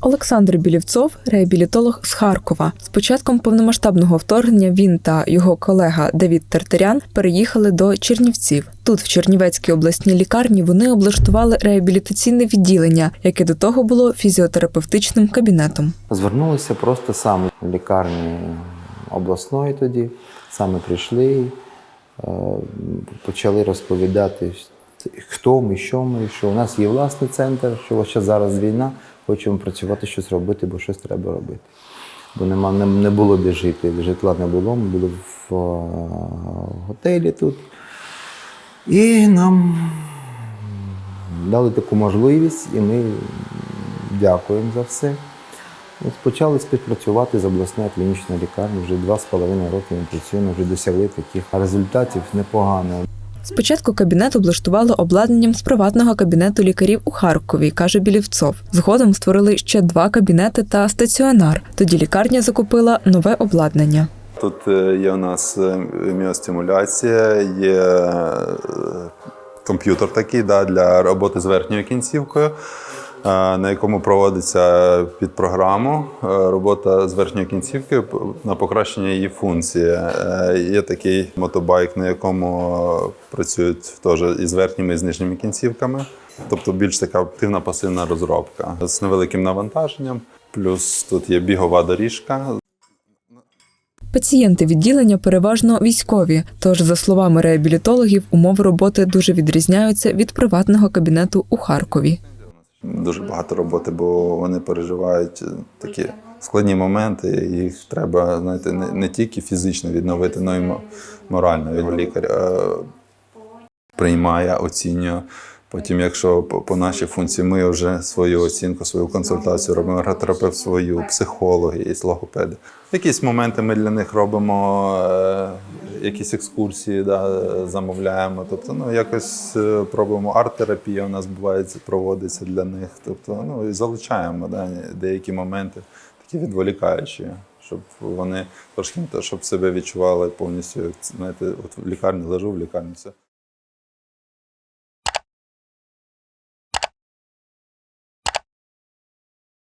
Олександр Білівцов, реабілітолог з Харкова. З початком повномасштабного вторгнення він та його колега Давід Тартарян переїхали до Чернівців. Тут, в Чернівецькій обласній лікарні, вони облаштували реабілітаційне відділення, яке до того було фізіотерапевтичним кабінетом. Звернулися просто саме лікарні обласної тоді, саме прийшли, е, почали розповідати, хто ми, що ми, що у нас є власний центр, що зараз війна, хочемо працювати, щось робити, бо щось треба робити. Бо нема, не, не було де жити, житла не було, ми були в е, готелі тут. І нам дали таку можливість, і ми дякуємо за все. От почали співпрацювати з обласною клінічною лікарнею. Вже два з половиною роки ми працюємо, вже досягли таких результатів непогано. Спочатку кабінет облаштували обладнанням з приватного кабінету лікарів у Харкові, каже Білівцов. Згодом створили ще два кабінети та стаціонар. Тоді лікарня закупила нове обладнання. Тут е, є у нас е, міостимуляція, є е, комп'ютер такий да, для роботи з верхньою кінцівкою, на якому проводиться під програму е, робота з верхньою кінцівкою п- на покращення її функції. Е, Є такий мотобайк, на якому е, працюють теж із верхніми і з нижніми кінцівками. Тобто більш така активна пасивна розробка з невеликим навантаженням. Плюс тут є бігова доріжка Пацієнти відділення переважно військові. Тож, за словами реабілітологів, умови роботи дуже відрізняються від приватного кабінету у Харкові. Дуже багато роботи, бо вони переживають е, такі складні моменти. і Їх треба знаєте, не, не тільки фізично відновити, але й мо- морально. Лікар е, приймає, оцінює. Потім, якщо по, нашій функції ми вже свою оцінку, свою консультацію робимо, ерготерапевт свою, психологи і логопеди. Якісь моменти ми для них робимо, е, якісь екскурсії да, замовляємо. Тобто, ну, якось е, пробуємо арт-терапія у нас буває проводиться для них. Тобто, ну, і залучаємо да, деякі моменти, такі відволікаючі, щоб вони трошки щоб себе відчували повністю, знаєте, от в лікарні лежу в лікарні все.